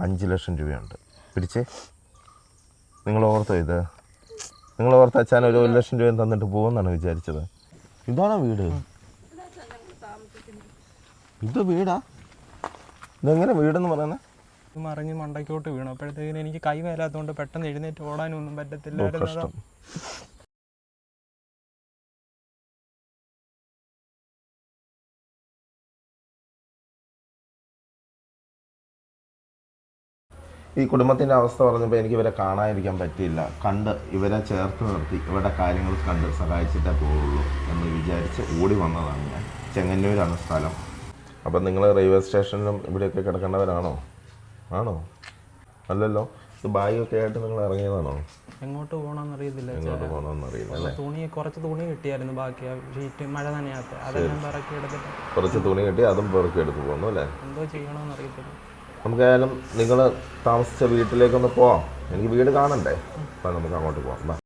അഞ്ച് ലക്ഷം രൂപയുണ്ട്. പിടിച്ചേ. നിങ്ങൾ ഓർത്തോ ഇത്? നിങ്ങൾ ഓർത്ത അച്ഛൻ ഒരു ഒരു ലക്ഷം രൂപ തന്നിട്ട് പോകുമെന്നാണ് വിചാരിച്ചത്. ഇതാണോ വീട്? ഇത് വീടാ? ഇതെങ്ങനെ വീടെന്ന് പറയുന്നത് മറിഞ്ഞ് മണ്ടയ്ക്കോട്ട് വീണു. അപ്പോഴത്തേക്കിന് എനിക്ക് കൈ മേലാത്തതുകൊണ്ട് പെട്ടെന്ന് എഴുന്നേറ്റ് ഓടാനൊന്നും പറ്റത്തില്ലായിരുന്നു. ഈ കുടുംബത്തിന്റെ അവസ്ഥ പറഞ്ഞപ്പോൾ എനിക്ക് ഇവരെ കാണാതിരിക്കാൻ പറ്റിയില്ല. കണ്ട് ഇവരെ ചേർത്ത് നിർത്തി ഇവരുടെ കാര്യങ്ങൾ കണ്ട് സഹായിച്ചിട്ടേ പോവുള്ളൂ എന്ന് വിചാരിച്ച് ഓടി വന്നതാണ് ഞാൻ. ചെങ്ങന്നൂരാണ് സ്ഥലം. അപ്പം നിങ്ങൾ റെയിൽവേ സ്റ്റേഷനിലും ഇവിടെയൊക്കെ കിടക്കേണ്ടവരാണോ? ആണോ? അല്ലല്ലോ. ഇത് ബാഗൊക്കെ ആയിട്ട് നിങ്ങൾ ഇറങ്ങിയതാണോ? എങ്ങോട്ട് പോകണമെന്ന് അറിയത്തില്ല എങ്ങോട്ട് പോകണമെന്ന് അറിയില്ല തുണി കുറച്ച് തുണി കിട്ടിയായിരുന്നു ബാക്കി. ഷീറ്റ് മഴ നനയാത്ത. അതെല്ലാം പറക്കി എടുത്തിട്ട്. കുറച്ച് തുണി കിട്ടി അതും പെറുക്കി എടുത്ത് പോകുന്നു അല്ലേ? എന്തോ ചെയ്യണമെന്ന് അറിയത്തില്ല നമുക്കായാലും നിങ്ങൾ താമസിച്ച വീട്ടിലേക്കൊന്ന് പോവാം. എനിക്ക് വീട് കാണണ്ടേ? അപ്പം നമുക്ക് അങ്ങോട്ട് പോവാം.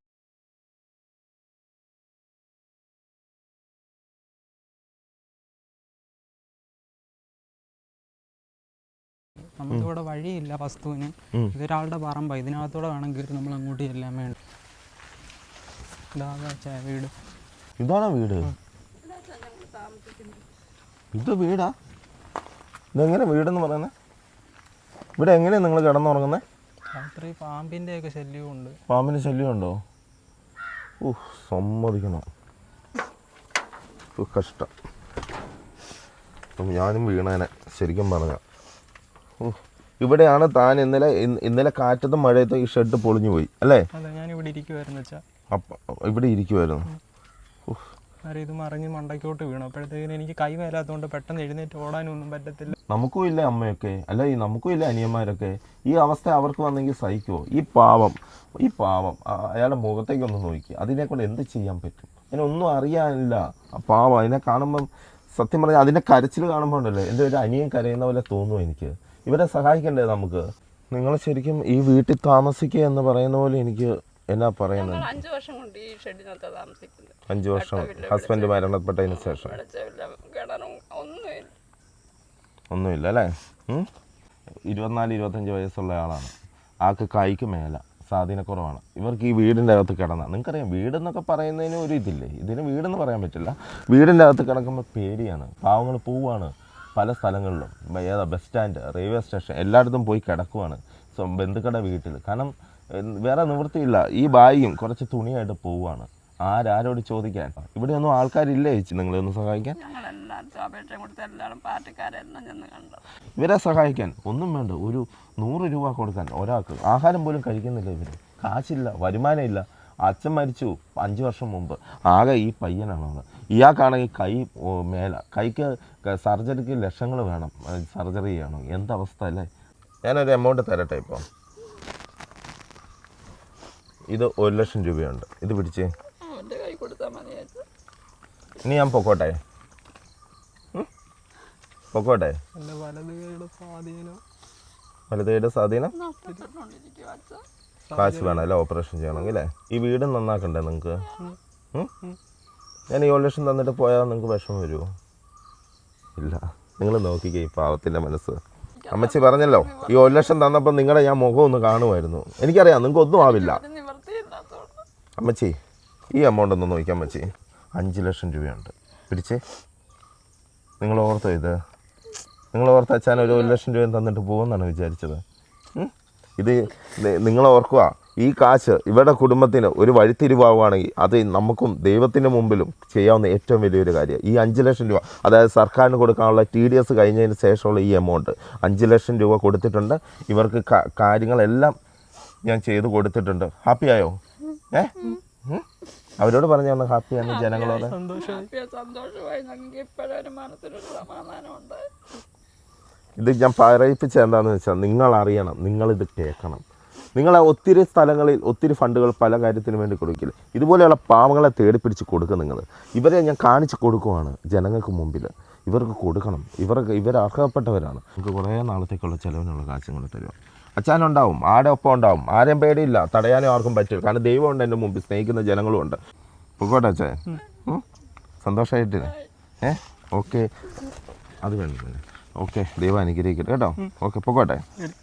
നമുക്കിവിടെ വഴിയില്ല വസ്തുവിന്. ഇതൊരാളുടെ പറമ്പ. ഇതിനകത്തൂടെ വേണം കയറി നമ്മൾ അങ്ങോട്ട് ചെല്ലാൻ വേണ്ടി. ഇതാ വീട്. ഇതാണോ വീട്? ഇത് വീടാ? ഇതെങ്ങനെ വീടെന്ന് പറയുന്നത് ഇവിടെ എങ്ങനെയാണ് നിങ്ങൾ കിടന്നുറങ്ങുന്നത്? രാത്രി പാമ്പിന്റെ ഒക്കെ ഉണ്ട് പാമ്പിന്റെ ശല്യമുണ്ടോ? ഊഹ് സമ്മതിക്കണം. കഷ്ടം. അപ്പം ഞാനും വീണേനെ ശരിക്കും പറഞ്ഞ. ഇവിടെയാണ് താൻ ഇന്നലെ ഇന്നലെ കാറ്റത്തും മഴയത്തും ഈ ഷെഡ് പൊളിഞ്ഞു പോയി അല്ലേ ഞാൻ ഇവിടെ ഇരിക്കുമായിരുന്നു അപ്പം ഇവിടെ ഇരിക്കുമായിരുന്നു അന്നേരം ഇത് മറിഞ്ഞ് മണ്ടയ്ക്കോട്ട് വീണു. അപ്പോഴത്തേക്കിനും എനിക്ക് കൈ മേലാത്തതുകൊണ്ട് പെട്ടെന്ന് എഴുന്നേറ്റ് ഓടാനൊന്നും പറ്റത്തില്ല. നമുക്കും ഇല്ല അമ്മയൊക്കെ. അല്ല ഈ നമുക്കും ഇല്ല അനിയന്മാരൊക്കെ. ഈ അവസ്ഥ അവർക്ക് വന്നെങ്കിൽ സഹിക്കുമോ ഈ പാവം ഈ പാവം അയാളുടെ മുഖത്തേക്ക് ഒന്ന് നോക്കി. അതിനെ കൊണ്ട് എന്ത് ചെയ്യാൻ പറ്റും? അതിനൊന്നും അറിയാനില്ല. പാവം അതിനെ കാണുമ്പം സത്യം പറഞ്ഞാൽ അതിന്റെ കരച്ചിൽ കാണുമ്പോൾ ഉണ്ടല്ലോ. എന്റെ ഒരു അനിയൻ കരയുന്ന പോലെ തോന്നുന്നു എനിക്ക്? ഇവരെ സഹായിക്കണ്ടേ നമുക്ക്? നിങ്ങൾ ശരിക്കും ഈ വീട്ടിൽ താമസിക്കുക എന്ന് പറയുന്ന പോലെ എനിക്ക് എന്നാ പറയുന്നത്? അഞ്ചു വർഷം കൊണ്ട് ഈ ഷെഡിനകത്ത് താമസിക്കുന്നത് അഞ്ച് വർഷം ഹസ്ബൻഡ് മരണപ്പെട്ടതിന് ശേഷം. ഒന്നുമില്ല. അല്ലേ? ഇരുപത്തിനാല് ഇരുപത്തഞ്ച് വയസ്സുള്ള ആളാണ്. ആൾക്ക് കൈക്ക് മേല സ്വാധീനക്കുറവാണ് ഇവർക്ക് ഈ വീടിന്റെ അകത്ത് കിടന്ന. നിങ്ങൾക്കറിയാം വീടെന്നൊക്കെ പറയുന്നതിന് ഒരു ഇതില്ലേ? ഇതിന് വീടെന്ന് പറയാൻ പറ്റില്ല. വീടിന്റെ അകത്ത് കിടക്കുമ്പോൾ പേടിയാണ്. പാവങ്ങൾ പോവുകയാണ് പല സ്ഥലങ്ങളിലും. ഏതാ ബസ് സ്റ്റാൻഡ് റെയിൽവേ സ്റ്റേഷൻ എല്ലായിടത്തും പോയി കിടക്കുവാണ് ബന്ധുക്കളുടെ വീട്ടിൽ. കാരണം വേറെ നിവൃത്തിയില്ല. ഈ ബാഗും കുറച്ച് തുണിയായിട്ട് പോവുകയാണ്. ആരാരോട് ചോദിക്കാൻ? ഇവിടെ ഒന്നും ആൾക്കാരില്ലേ ചേച്ചി? നിങ്ങളെ ഒന്ന് സഹായിക്കാൻ? ഇവരെ സഹായിക്കാൻ ഒന്നും വേണ്ട. ഒരു നൂറ് രൂപ കൊടുക്കാൻ ഒരാൾക്ക്. ആഹാരം പോലും കഴിക്കുന്നില്ല ഇവർ. കാശില്ല വരുമാനമില്ല. അച്ഛൻ മരിച്ചു അഞ്ച് വർഷം മുമ്പ്. ആകെ ഈ പയ്യനാണ് ഇയാൾക്കാണെങ്കിൽ കൈ മേല. കൈക്ക് സർജറിക്ക് ലക്ഷങ്ങൾ വേണം. സർജറി ചെയ്യണം. എന്തവസ്ഥ അല്ലേ? ഞാനൊരു എമൗണ്ട് തരട്ടെ ഇപ്പോൾ ഇത് ഒരു ലക്ഷം രൂപയുണ്ട്. ഇത് പിടിച്ച്. ഇനി ഞാൻ പൊക്കോട്ടെ? പൊക്കോട്ടെ. വലതുകൈയുടെ സ്വാധീനം. കാശ് വേണം അല്ലേ? ഓപ്പറേഷൻ ചെയ്യണമെങ്കിൽ അല്ലേ? ഈ വീട് നന്നാക്കണ്ടേ നിങ്ങൾക്ക് ഞാൻ ഈ ഒരു ലക്ഷം തന്നിട്ട് പോയാൽ നിങ്ങൾക്ക് വിഷമം വരുമോ? ഇല്ല. നിങ്ങൾ നോക്കിക്കേ ഈ പാവത്തിന്റെ മനസ്സ്. അമ്മച്ചി പറഞ്ഞല്ലോ ഈ ഒരു ലക്ഷം തന്നപ്പോൾ നിങ്ങളുടെ ഞാൻ മുഖം ഒന്ന് കാണുമായിരുന്നു. എനിക്കറിയാം നിങ്ങൾക്ക് ഒന്നും ആവില്ല. അമ്മച്ചി ഈ എമൗണ്ട് ഒന്ന് നോക്കിയാൽ അമ്മച്ചി. അഞ്ച് ലക്ഷം രൂപയുണ്ട്. പിടിച്ചേ. നിങ്ങൾ ഓർത്തോ ഇത്? നിങ്ങൾ ഓർത്ത അച്ഛൻ ഒരു ഒരു ലക്ഷം രൂപ തന്നിട്ട് പോകുമെന്നാണ് വിചാരിച്ചത്? ഇത് നിങ്ങൾ ഓർക്കുക ഈ കാശ് ഇവരുടെ കുടുംബത്തിന് ഒരു വഴിത്തിരിവാകുവാണെങ്കിൽ അത് നമുക്കും ദൈവത്തിന് മുമ്പിലും ചെയ്യാവുന്ന ഏറ്റവും വലിയൊരു കാര്യം. ഈ അഞ്ച് ലക്ഷം രൂപ അതായത് സർക്കാരിന് കൊടുക്കാനുള്ള ടി ഡി എസ് കഴിഞ്ഞതിന് ശേഷമുള്ള ഈ എമൗണ്ട് അഞ്ച് ലക്ഷം രൂപ കൊടുത്തിട്ടുണ്ട്. ഇവർക്ക് കാര്യങ്ങളെല്ലാം ഞാൻ ചെയ്ത് കൊടുത്തിട്ടുണ്ട്. ഹാപ്പിയായോ ഏ? അവരോട് പറഞ്ഞു ഒന്ന് ഹാപ്പിയാണ് ജനങ്ങളോട്. സന്തോഷമായി. ഞങ്ങൾക്ക് മനസ്സിനൊരു സമാധാനമുണ്ട്. ഇത് ഞാൻ പറയിപ്പിച്ച എന്താണെന്ന് വെച്ചാൽ നിങ്ങൾ അറിയണം നിങ്ങൾ ഇത് കേൾക്കണം. നിങ്ങൾ ഒത്തിരി സ്ഥലങ്ങളിൽ ഒത്തിരി ഫണ്ടുകൾ പല കാര്യത്തിനു വേണ്ടി കൊടുക്കില്ല? ഇതുപോലെയുള്ള പാവങ്ങളെ തേടി പിടിച്ച് കൊടുക്കുക നിങ്ങൾ ഇവരെ ഞാൻ കാണിച്ചു കൊടുക്കുവാണ് ജനങ്ങൾക്ക് മുമ്പിൽ ഇവർക്ക് കൊടുക്കണം. ഇവർക്ക് ഇവർ അർഹപ്പെട്ടവരാണ് നമുക്ക് കുറേ നാളത്തേക്കുള്ള ചിലവിനുള്ള കാശും കൂടെ തരുക അച്ഛനുണ്ടാവും. ആടെ ഒപ്പം ഉണ്ടാവും? ആരെയും പേടിയില്ല. തടയാനും ആർക്കും പറ്റില്ല കാരണം ദൈവമുണ്ട് എന്റെ മുമ്പിൽ. സ്നേഹിക്കുന്ന ജനങ്ങളും ഉണ്ട്. പോയിക്കോട്ടെ അച്ഛൻ സന്തോഷമായിട്ട് ഏ? ഓക്കെ. അത് വേണം ഓക്കെ. ദൈവം അനുഗ്രഹിക്കട്ടെ. കേട്ടോ? ഓക്കെ പോയിക്കോട്ടെ ശരി.